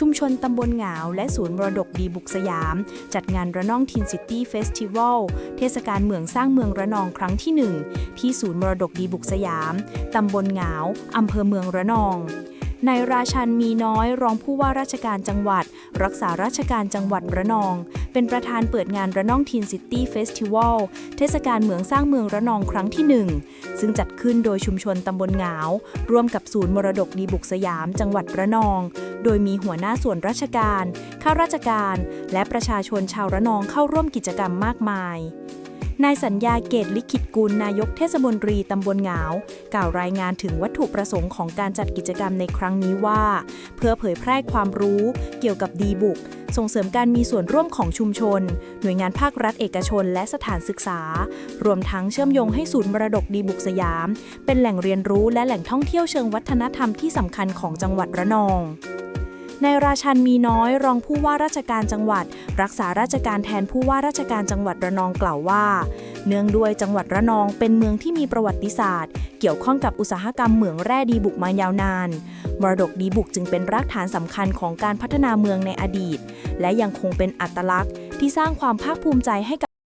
ชุมชนตำบลหงาและศูนย์มรดกดีบุกสยาม จัดงานระนองทินซิตี้เฟสติวัลเทศกาลเมืองสร้างเมืองระนองครั้งที่ 1 ที่ศูนย์มรดกดีบุกสยาม ตำบลหงาอำเภอเมืองระนองนายราชันมีน้อยรองผู้ว่าราชการจังหวัด รักษาราชการจังหวัดระนอง เป็นประธานเปิดงานระนองทินซิตี้เฟสติวัลเทศกาลเมืองสร้างเมืองระนองครั้งที่ 1 ซึ่งจัดขึ้นโดยชุมชนตำบลหงาวร่วมกับศูนย์มรดกดีบุกสยาม จังหวัดระนอง โดยมีหัวหน้าส่วนราชการ ข้าราชการ และประชาชนชาวระนองเข้าร่วมกิจกรรมมากมายนายสัญญาเกตลิขิตกุลนายกเทศมนตรีตำบลหงาวกล่าวรายงานถึงวัตถุประสงค์ของการจัดกิจกรรมในครั้งนี้ว่า เพื่อเผยแพร่ความรู้เกี่ยวกับดีบุก ส่งเสริมการมีส่วนร่วมของชุมชน หน่วยงานภาครัฐเอกชน และสถานศึกษา รวมทั้งเชื่อมโยงให้ศูนย์มรดกดีบุกสยาม เป็นแหล่งเรียนรู้และแหล่งท่องเที่ยวเชิงวัฒนธรรมที่สำคัญของจังหวัดระนอง นายราชันมีน้อยรองผู้ว่าราชการจังหวัด รักษาราชการแทนผู้ว่าราชการจังหวัดระนองกล่าวว่า เนื่องด้วยจังหวัดระนองเป็นเมืองที่มีประวัติศาสตร์ เกี่ยวข้องกับอุตสาหกรรมเหมืองแร่ดีบุกมายาวนานมรดกดีบุกจึงเป็นรากฐานสำคัญของการพัฒนาเมืองในอดีต และยังคงเป็นอัตลักษณ์ที่สร้างความภาคภูมิใจให้กับ